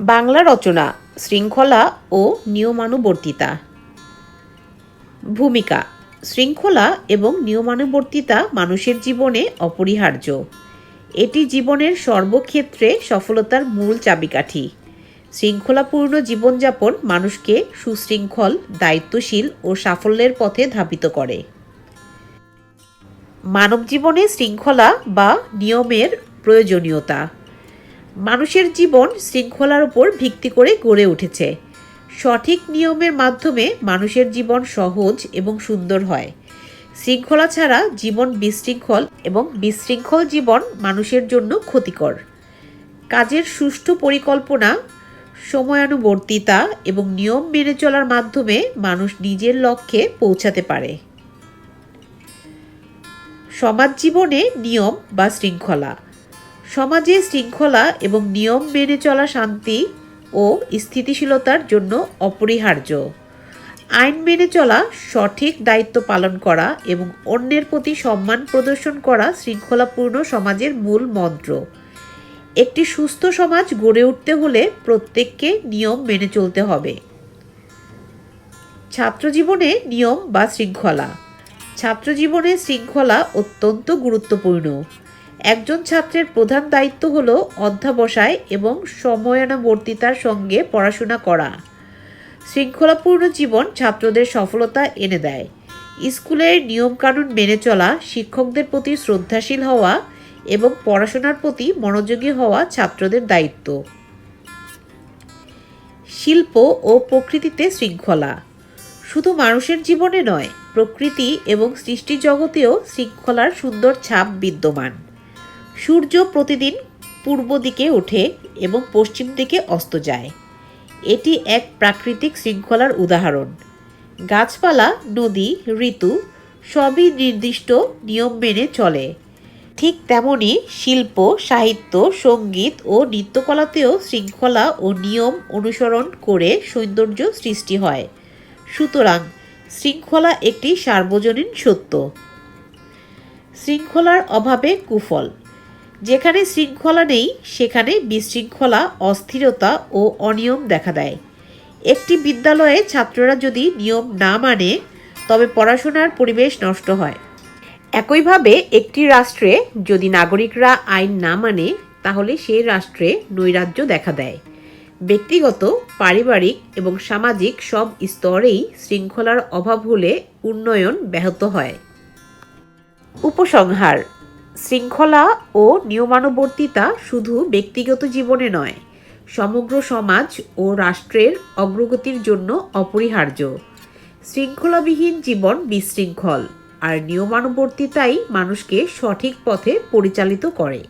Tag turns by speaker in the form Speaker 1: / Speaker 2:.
Speaker 1: বাংলা রচনা, শৃঙ্খলা ও নিয়মানুবর্তিতা। ভূমিকা, শৃঙ্খলা এবং নিয়মানুবর্তিতা মানুষের জীবনে অপরিহার্য। এটি জীবনের সর্বক্ষেত্রে সফলতার মূল চাবিকাঠি। শৃঙ্খলাপূর্ণ জীবনযাপন মানুষকে সুশৃঙ্খল, দায়িত্বশীল ও সাফল্যের পথে ধাবিত করে। মানব জীবনে শৃঙ্খলা বা নিয়মের প্রয়োজনীয়তা। মানুষের জীবন শৃঙ্খলার উপর ভিত্তি করে গড়ে উঠেছে। সঠিক নিয়মের মাধ্যমে মানুষের জীবন সহজ এবং সুন্দর হয়। শৃঙ্খলা ছাড়া জীবন বিশৃঙ্খল এবং বিশৃঙ্খল জীবন মানুষের জন্য ক্ষতিকর। কাজের সুষ্ঠু পরিকল্পনা, সময়ানুবর্তিতা এবং নিয়ম মেনে চলার মাধ্যমে মানুষ নিজের লক্ষ্যে পৌঁছাতে পারে। সমাজ জীবনে নিয়ম বা শৃঙ্খলা সমাজে শৃঙ্খলা এবং নিয়ম মেনে চলা শান্তি ও স্থিতিশীলতার জন্য অপরিহার্য। আইন মেনে চলা, সঠিক দায়িত্ব পালন করা এবং অন্যের প্রতি সম্মান প্রদর্শন করা শৃঙ্খলাপূর্ণ সমাজের মূল মন্ত্র। একটি সুস্থ সমাজ গড়ে উঠতে হলে প্রত্যেককে নিয়ম মেনে চলতে হবে। ছাত্রজীবনে নিয়ম বা শৃঙ্খলা। ছাত্রজীবনে শৃঙ্খলা অত্যন্ত গুরুত্বপূর্ণ। একজন ছাত্রের প্রধান দায়িত্ব হল অধ্যাবসায় এবং সময়ানুবর্তিতার সঙ্গে পড়াশোনা করা। শৃঙ্খলাপূর্ণ জীবন ছাত্রদের সফলতা এনে দেয়। স্কুলের নিয়মকানুন মেনে চলা, শিক্ষকদের প্রতি শ্রদ্ধাশীল হওয়া এবং পড়াশোনার প্রতি মনোযোগী হওয়া ছাত্রদের দায়িত্ব। শিল্প ও প্রকৃতিতে শৃঙ্খলা। শুধু মানুষের জীবনে নয়, প্রকৃতি এবং সৃষ্টি জগতেও শৃঙ্খলার সুন্দর ছাপ বিদ্যমান। সূর্য প্রতিদিন পূর্ব দিকে ওঠে এবং পশ্চিম দিকে অস্ত যায়। এটি এক প্রাকৃতিক শৃঙ্খলার উদাহরণ। গাছপালা, নদী, ঋতু সবই নির্দিষ্ট নিয়ম মেনে চলে। ঠিক তেমনই শিল্প, সাহিত্য, সংগীত ও নৃত্যকলাতেও শৃঙ্খলা ও নিয়ম অনুসরণ করে সৌন্দর্য সৃষ্টি হয়। সুতরাং শৃঙ্খলা একটি সার্বজনীন সত্য। শৃঙ্খলার অভাবে কুফল যেখানে শৃঙ্খলা নেই, সেখানে বিশৃঙ্খলা, অস্থিরতা ও অনিয়ম দেখা দেয়। একটি বিদ্যালয়ে ছাত্ররা যদি নিয়ম না মানে তবে পড়াশোনার পরিবেশ নষ্ট হয়। একইভাবে একটি রাষ্ট্রে যদি নাগরিকরা আইন না মানে তাহলে সেই রাষ্ট্রে নৈরাজ্য দেখা দেয়। ব্যক্তিগত, পারিবারিক এবং সামাজিক সব স্তরেই শৃঙ্খলার অভাব হলে উন্নয়ন ব্যাহত হয়। উপসংহার শৃঙ্খলা ও নিয়মানুবর্তিতা শুধু ব্যক্তিগত জীবনে নয়, সমগ্র সমাজ ও রাষ্ট্রের অগ্রগতির জন্য অপরিহার্য। শৃঙ্খলাবিহীন জীবন বিশৃঙ্খল, আর নিয়মানুবর্তিতাই মানুষকে সঠিক পথে পরিচালিত করে।